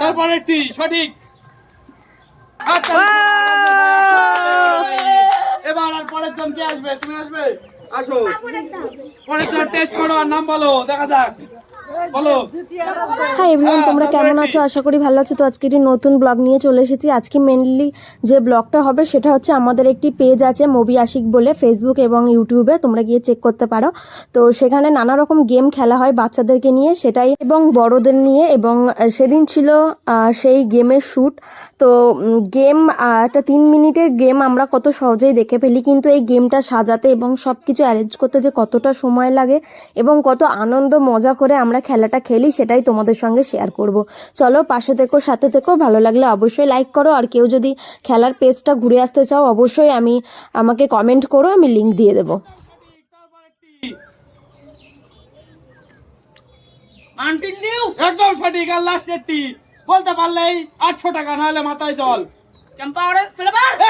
তারপর একটি সঠিক। এবার আর পরের জন কে আসবে? তুমি আসবে? আসো। পরের জন টেস্ট করো আর নাম বলো। দেখা যাক। হাই এভরিওয়ান তোমরা কেমন আছো। আশা করি ভালো আছো। তো আজকে একটি নতুন ব্লগ নিয়ে চলে এসেছি। আজকে মেনলি যে ব্লগটা হবে সেটা হচ্ছে আমাদের একটি পেজ আছে মুভি আশিক বলে ফেসবুক এবং ইউটিউবে তোমরা গিয়ে চেক করতে পারো। তো সেখানে নানা রকম গেম খেলা হয় বাচ্চাদেরকে নিয়ে সেটাই এবং বড়দের নিয়ে এবং সেদিন ছিল সেই গেমের শ্যুট তো গেম একটা তিন মিনিটের গেম আমরা কত সহজেই দেখে ফেলি কিন্তু এই গেমটা সাজাতে এবং সব কিছু অ্যারেঞ্জ করতে যে কতটা সময় লাগে এবং কত আনন্দ মজা করে আমরা খেলাটা খেলি সেটাই তোমাদের সঙ্গে শেয়ার করব। চলো পাশে থেকো সাথে থেকো ভালো লাগলে অবশ্যই লাইক করো। আর কেউ যদি খেলার পেজটা ঘুরে আসতে চাও অবশ্যই আমি আমাকে কমেন্ট করো আমি লিংক দিয়ে দেবো। একদম সঠিক আর লাস্ট একটি। বলতে পারলেই আটশো টাকা নাহলে মাথায় জল।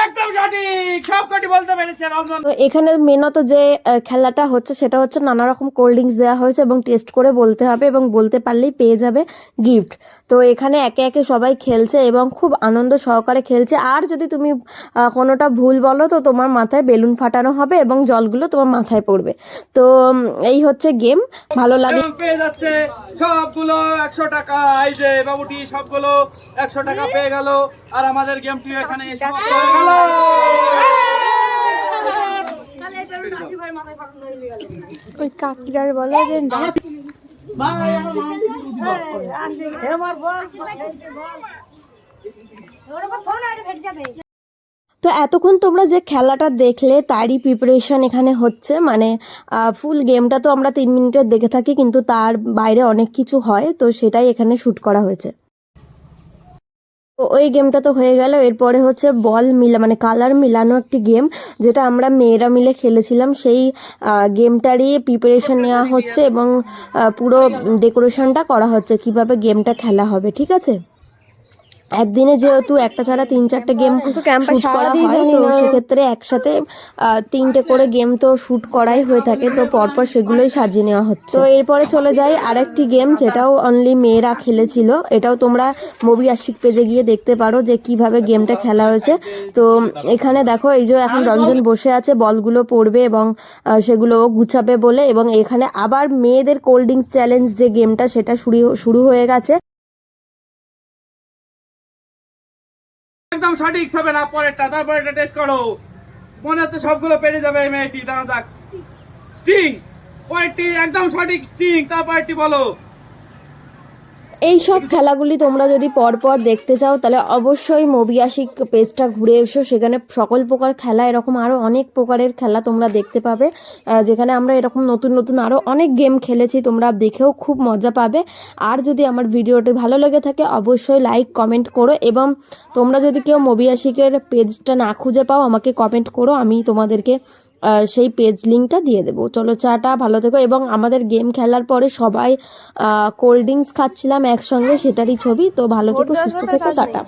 একদম সঠিক। সব কটি বলতে পেরেছে রঞ্জন। তো এখানে মেনত যে খেলাটা হচ্ছে সেটা হচ্ছে নানা রকম কোল্ড ড্রিঙ্কস দেওয়া হয়েছে এবং টেস্ট করে বলতে হবে এবং বলতে পারলেই পেয়ে যাবে গিফট তো এখানে একে একে সবাই খেলছে এবং খুব আনন্দ সহকারে খেলছে। আর যদি তুমি কোনোটা ভুল বলো তো তোমার মাথায় বেলুন ফাটানো হবে এবং জলগুলো তোমার মাথায় পড়বে। তো এই হচ্ছে গেম ভালো লাগে। পেয়ে যাচ্ছে সবগুলো একশো টাকা। এই যে বাবুটি সবগুলো একশো টাকা পেয়ে গেল। আর আমাদের গেমটি এখানে সমাপ্ত হয়ে গেল। ওই কাকিরার বলে যে তো এতক্ষণ তোমরা যে খেলাটা দেখলে তারই প্রিপারেশন এখানে হচ্ছে। মানে ফুল গেমটা তো আমরা তিন মিনিটের দেখে থাকি কিন্তু তার বাইরে অনেক কিছু হয় তো সেটাই এখানে শ্যুট করা হয়েছে। তো ওই গেমটা তো হয়ে গেল। এরপরে হচ্ছে বল মিলা মানে কালার মিলানো একটি গেম, যেটা আমরা মেয়েরা মিলে খেলেছিলাম। সেই গেমটারই প্রিপারেশন নেওয়া হচ্ছে এবং পুরো ডেকোরেশনটা করা হচ্ছে, কীভাবে গেমটা খেলা হবে, ঠিক আছে? একদিনে যেহেতু একটা ছাড়া তিন চারটে গেম শুট করা হয় তো সেক্ষেত্রে একসাথে তিনটে করে গেম তো শুট করাই হয়ে থাকে তো পরপর সেগুলোই সাজিয়ে নেওয়া হচ্ছে। তো এরপরে চলে যাই আরেকটি গেম যেটাও অনলি মেয়েরা খেলেছিল। এটাও তোমরা মুভি আশিক পেজে গিয়ে দেখতে পারো যে কীভাবে গেমটা খেলা হয়েছে। তো এখানে দেখো এই যে এখন রঞ্জন বসে আছে বলগুলো পড়বে এবং সেগুলো গুছাবে বলে এবং এখানে আবার মেয়েদের কোল্ড ড্রিঙ্কস চ্যালেঞ্জ যে গেমটা সেটা শুরু শুরু হয়ে গেছে। একদম সঠিক হবে না, পরেরটা তারপর এটা টেস্ট করো। মনে হচ্ছে সবগুলো পেরে যাবে এই মেয়েটি দাঁড়া যাক। স্টিং পরেরটি একদম সঠিক স্টিং তারপরটি বলো। এই সব খেলাগুলি তোমরা যদি পরপর দেখতে চাও, তাহলে অবশ্যই মবিয়াসিক পেজটা ঘুরে এসো। সেখানে সকল প্রকার খেলা, এরকম আরও অনেক প্রকারের খেলা তোমরা দেখতে পাবে। যেখানে আমরা এরকম নতুন নতুন আরও অনেক গেম খেলেছি, তোমরা দেখেও খুব মজা পাবে। আর যদি আমার ভিডিওটি ভালো লেগে থাকে, অবশ্যই লাইক কমেন্ট করো এবং তোমরা যদি কেউ মবিয়াসিকের পেজটা না খুঁজে পাও, আমাকে কমেন্ট করো, আমি তোমাদেরকে সেই পেজ লিঙ্কটা দিয়ে দেবো। চলো চাটা ভালো থেকো এবং আমাদের গেম খেলার পরে সবাই কোল্ড ড্রিঙ্কস খাচ্ছিলাম একসঙ্গে সেটারই ছবি। তো ভালো থেকো সুস্থ থেকো টাটা।